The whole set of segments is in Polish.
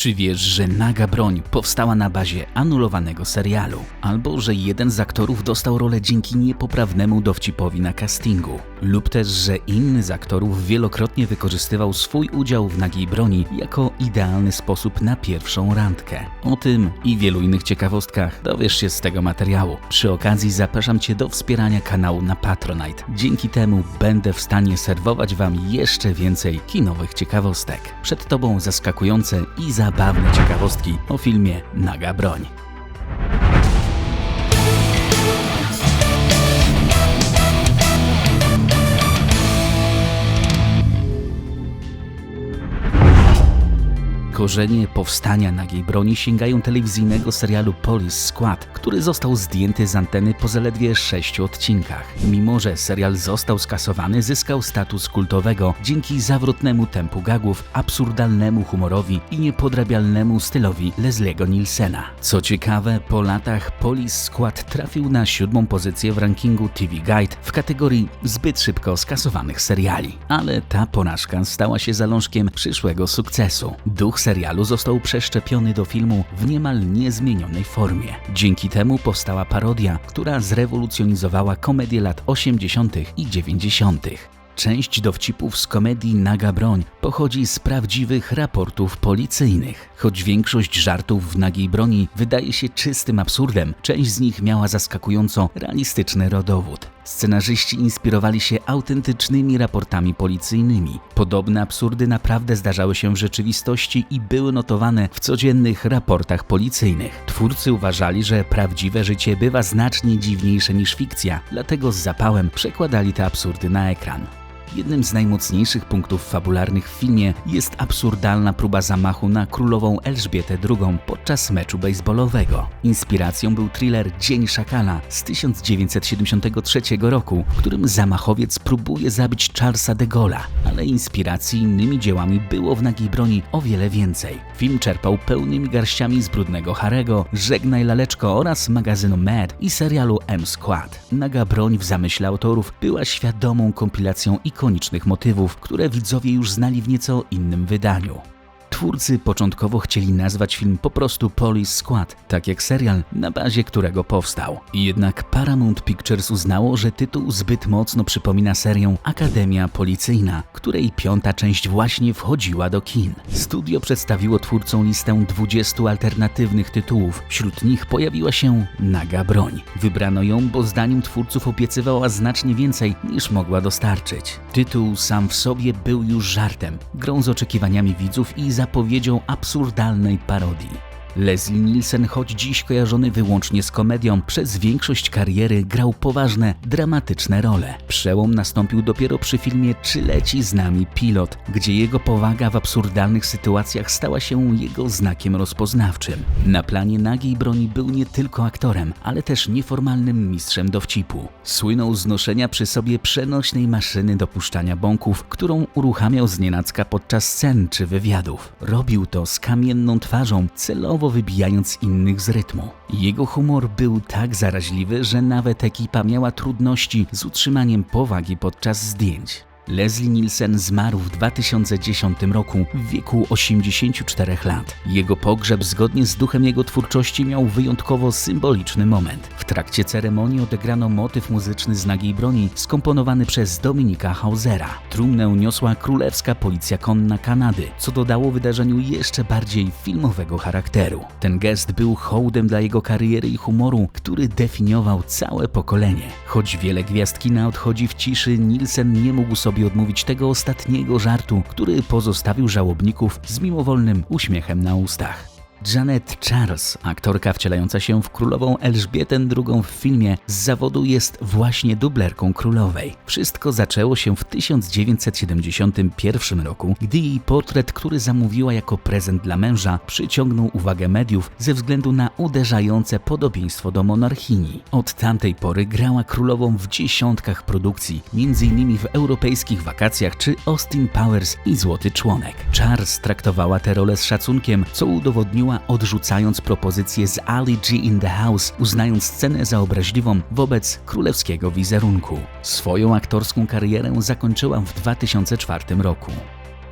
Czy wiesz, że naga broń powstała na bazie anulowanego serialu? Albo że jeden z aktorów dostał rolę dzięki niepoprawnemu dowcipowi na castingu? Lub też, że inny z aktorów wielokrotnie wykorzystywał swój udział w nagiej broni jako idealny sposób na pierwszą randkę? O tym i wielu innych ciekawostkach dowiesz się z tego materiału. Przy okazji zapraszam Cię do wspierania kanału na Patronite. Dzięki temu będę w stanie serwować Wam jeszcze więcej kinowych ciekawostek. Przed Tobą zaskakujące i zabawne ciekawostki o filmie Naga Broń. Korzenie powstania nagiej broni sięgają telewizyjnego serialu Police Squad, który został zdjęty z anteny po zaledwie sześciu odcinkach. Mimo, że serial został skasowany, zyskał status kultowego dzięki zawrotnemu tempu gagów, absurdalnemu humorowi i niepodrabialnemu stylowi Leslie'ego Nielsena. Co ciekawe, po latach Police Squad trafił na siódmą pozycję w rankingu TV Guide w kategorii zbyt szybko skasowanych seriali. Ale ta porażka stała się zalążkiem przyszłego sukcesu. Duch serialu został przeszczepiony do filmu w niemal niezmienionej formie. Dzięki temu powstała parodia, która zrewolucjonizowała komedię lat 80. i 90. Część dowcipów z komedii Naga Broń pochodzi z prawdziwych raportów policyjnych. Choć większość żartów w Nagiej Broni wydaje się czystym absurdem, część z nich miała zaskakująco realistyczny rodowód. Scenarzyści inspirowali się autentycznymi raportami policyjnymi. Podobne absurdy naprawdę zdarzały się w rzeczywistości i były notowane w codziennych raportach policyjnych. Twórcy uważali, że prawdziwe życie bywa znacznie dziwniejsze niż fikcja, dlatego z zapałem przekładali te absurdy na ekran. Jednym z najmocniejszych punktów fabularnych w filmie jest absurdalna próba zamachu na królową Elżbietę II podczas meczu baseballowego. Inspiracją był thriller Dzień Szakala z 1973 roku, w którym zamachowiec próbuje zabić Charlesa de Gaulle'a, ale inspiracji innymi dziełami było w Nagiej Broni o wiele więcej. Film czerpał pełnymi garściami z Brudnego Harego, Żegnaj Laleczko oraz magazynu Mad i serialu M-Squad. Naga Broń w zamyśle autorów była świadomą kompilacją ikonicznych motywów, które widzowie już znali w nieco innym wydaniu. Twórcy początkowo chcieli nazwać film po prostu Police Squad, tak jak serial, na bazie którego powstał. Jednak Paramount Pictures uznało, że tytuł zbyt mocno przypomina serię Akademia Policyjna, której piąta część właśnie wchodziła do kin. Studio przedstawiło twórcom listę 20 alternatywnych tytułów. Wśród nich pojawiła się Naga Broń. Wybrano ją, bo zdaniem twórców obiecywała znacznie więcej niż mogła dostarczyć. Tytuł sam w sobie był już żartem, grą z oczekiwaniami widzów i zapowiedzią absurdalnej parodii. Leslie Nielsen, choć dziś kojarzony wyłącznie z komedią, przez większość kariery grał poważne, dramatyczne role. Przełom nastąpił dopiero przy filmie Czy leci z nami pilot, gdzie jego powaga w absurdalnych sytuacjach stała się jego znakiem rozpoznawczym. Na planie nagiej broni był nie tylko aktorem, ale też nieformalnym mistrzem dowcipu. Słynął z noszenia przy sobie przenośnej maszyny do puszczania bąków, którą uruchamiał znienacka podczas scen czy wywiadów. Robił to z kamienną twarzą, celowo wybijając innych z rytmu. Jego humor był tak zaraźliwy, że nawet ekipa miała trudności z utrzymaniem powagi podczas zdjęć. Leslie Nielsen zmarł w 2010 roku w wieku 84 lat. Jego pogrzeb zgodnie z duchem jego twórczości miał wyjątkowo symboliczny moment. W trakcie ceremonii odegrano motyw muzyczny z Nagiej Broni skomponowany przez Dominika Hausera. Trumnę niosła Królewska Policja Konna Kanady, co dodało wydarzeniu jeszcze bardziej filmowego charakteru. Ten gest był hołdem dla jego kariery i humoru, który definiował całe pokolenie. Choć wiele gwiazd kina odchodzi w ciszy, Nielsen nie mógł sobie odmówić tego ostatniego żartu, który pozostawił żałobników z mimowolnym uśmiechem na ustach. Janet Charles, aktorka wcielająca się w królową Elżbietę II w filmie, z zawodu jest właśnie dublerką królowej. Wszystko zaczęło się w 1971 roku, gdy jej portret, który zamówiła jako prezent dla męża, przyciągnął uwagę mediów ze względu na uderzające podobieństwo do monarchini. Od tamtej pory grała królową w dziesiątkach produkcji, m.in. w europejskich wakacjach czy Austin Powers i Złoty Członek. Charles traktowała tę rolę z szacunkiem, co odrzucając propozycję z Ali G in the House, uznając scenę za obraźliwą wobec królewskiego wizerunku. Swoją aktorską karierę zakończyła w 2004 roku.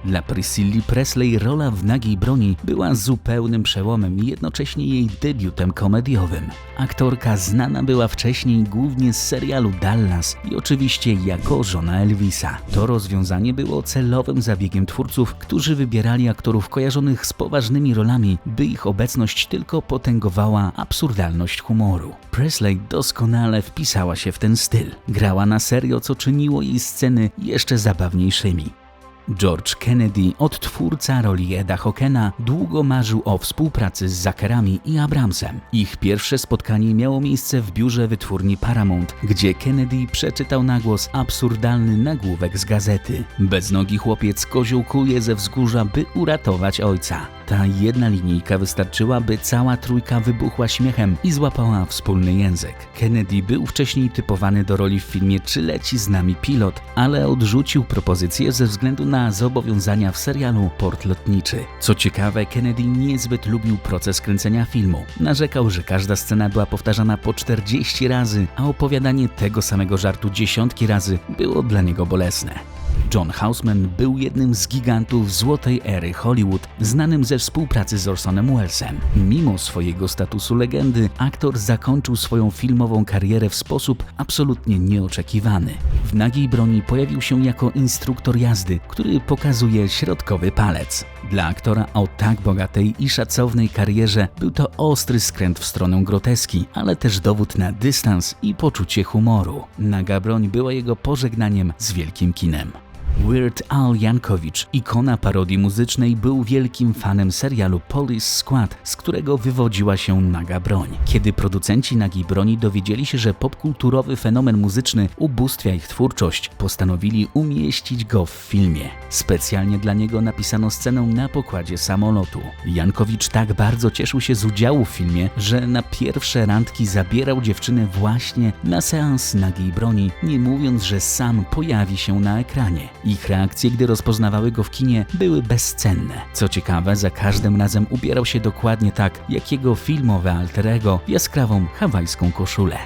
Dla Priscilli Presley rola w nagiej broni była zupełnym przełomem i jednocześnie jej debiutem komediowym. Aktorka znana była wcześniej głównie z serialu Dallas i oczywiście jako żona Elvisa. To rozwiązanie było celowym zabiegiem twórców, którzy wybierali aktorów kojarzonych z poważnymi rolami, by ich obecność tylko potęgowała absurdalność humoru. Presley doskonale wpisała się w ten styl. Grała na serio, co czyniło jej sceny jeszcze zabawniejszymi. George Kennedy, odtwórca roli Eda Hockena, długo marzył o współpracy z Zackerami i Abramsem. Ich pierwsze spotkanie miało miejsce w biurze wytwórni Paramount, gdzie Kennedy przeczytał na głos absurdalny nagłówek z gazety. Beznogi chłopiec koziołkuje ze wzgórza, by uratować ojca. Ta jedna linijka wystarczyła, by cała trójka wybuchła śmiechem i złapała wspólny język. Kennedy był wcześniej typowany do roli w filmie Czy leci z nami pilot, ale odrzucił propozycję ze względu na zobowiązania w serialu Port Lotniczy. Co ciekawe, Kennedy niezbyt lubił proces kręcenia filmu. Narzekał, że każda scena była powtarzana po 40 razy, a opowiadanie tego samego żartu dziesiątki razy było dla niego bolesne. John Houseman był jednym z gigantów złotej ery Hollywood, znanym ze współpracy z Orsonem Wellesem. Mimo swojego statusu legendy, aktor zakończył swoją filmową karierę w sposób absolutnie nieoczekiwany. W nagiej broni pojawił się jako instruktor jazdy, który pokazuje środkowy palec. Dla aktora o tak bogatej i szacownej karierze był to ostry skręt w stronę groteski, ale też dowód na dystans i poczucie humoru. Naga broń była jego pożegnaniem z wielkim kinem. Weird Al Yankovic, ikona parodii muzycznej, był wielkim fanem serialu Police Squad, z którego wywodziła się naga broń. Kiedy producenci nagiej broni dowiedzieli się, że popkulturowy fenomen muzyczny ubóstwia ich twórczość, postanowili umieścić go w filmie. Specjalnie dla niego napisano scenę na pokładzie samolotu. Jankowicz tak bardzo cieszył się z udziału w filmie, że na pierwsze randki zabierał dziewczynę właśnie na seans nagiej broni, nie mówiąc, że sam pojawi się na ekranie. Ich reakcje, gdy rozpoznawały go w kinie, były bezcenne. Co ciekawe, za każdym razem ubierał się dokładnie tak, jak jego filmowe alterego jaskrawą hawajską koszulę.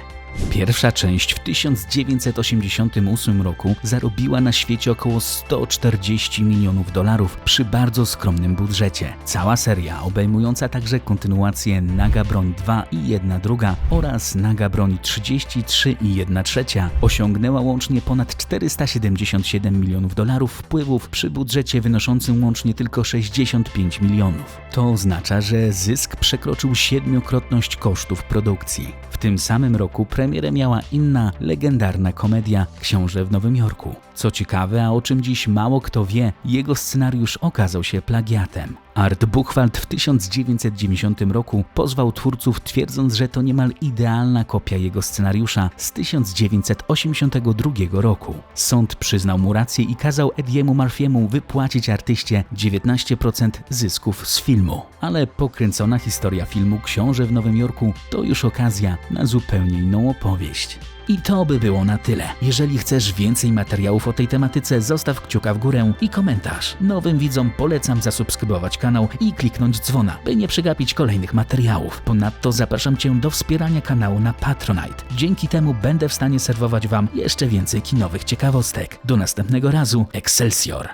Pierwsza część w 1988 roku zarobiła na świecie około 140 milionów dolarów przy bardzo skromnym budżecie. Cała seria, obejmująca także kontynuację Naga Broń 2 i 1 druga oraz Naga Broń 33 i 1 trzecia, osiągnęła łącznie ponad 477 milionów dolarów wpływów przy budżecie wynoszącym łącznie tylko 65 milionów. To oznacza, że zysk przekroczył siedmiokrotność kosztów produkcji. W tym samym roku premierę miała inna, legendarna komedia Książę w Nowym Jorku. Co ciekawe, a o czym dziś mało kto wie, jego scenariusz okazał się plagiatem. Art Buchwald w 1990 roku pozwał twórców twierdząc, że to niemal idealna kopia jego scenariusza z 1982 roku. Sąd przyznał mu rację i kazał Ediemu Murphy'emu wypłacić artyście 19% zysków z filmu. Ale pokręcona historia filmu Książę w Nowym Jorku to już okazja na zupełnie inną opowieść. I to by było na tyle. Jeżeli chcesz więcej materiałów o tej tematyce, zostaw kciuka w górę i komentarz. Nowym widzom polecam zasubskrybować kanał i kliknąć dzwona, by nie przegapić kolejnych materiałów. Ponadto zapraszam Cię do wspierania kanału na Patronite. Dzięki temu będę w stanie serwować Wam jeszcze więcej kinowych ciekawostek. Do następnego razu, Excelsior!